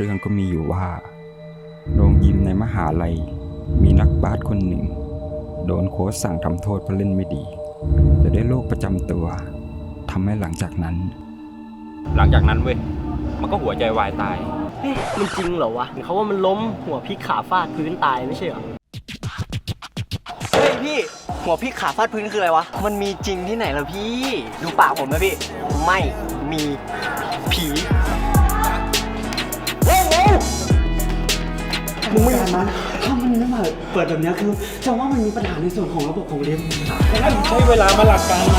เรื่องก็มีอยู่ว่า โรงยิมในมหาลัย มีนักบาสคนหนึ่ง โดนโค้ชสั่งทำโทษเพราะเล่นไม่ดีแต่ด้วยโรคประจำตัวทำให้หลังจากนั้น หลังจากนั้นเว้ย มันก็หัวใจวายตาย เฮ้ยมันจริงเหรอวะเห็นเขาว่ามันล้มหัวพลิกขาฟาดพื้นตายไม่ใช่เหรอ เฮ้ยพี่ หัวพี่ขาฟาดพื้นคืออะไรวะ มันมีจริงที่ไหนล่ะพี่ ดูปากผมนะพี่ ไม่มีผี มึงไม่อย่างนั้ถ้ามันไม่มาเปิดแบบนี้คือจะว่ามันมีปัญหาในส่วนของระบบของเรียนใช้เวลามาหลักการไหม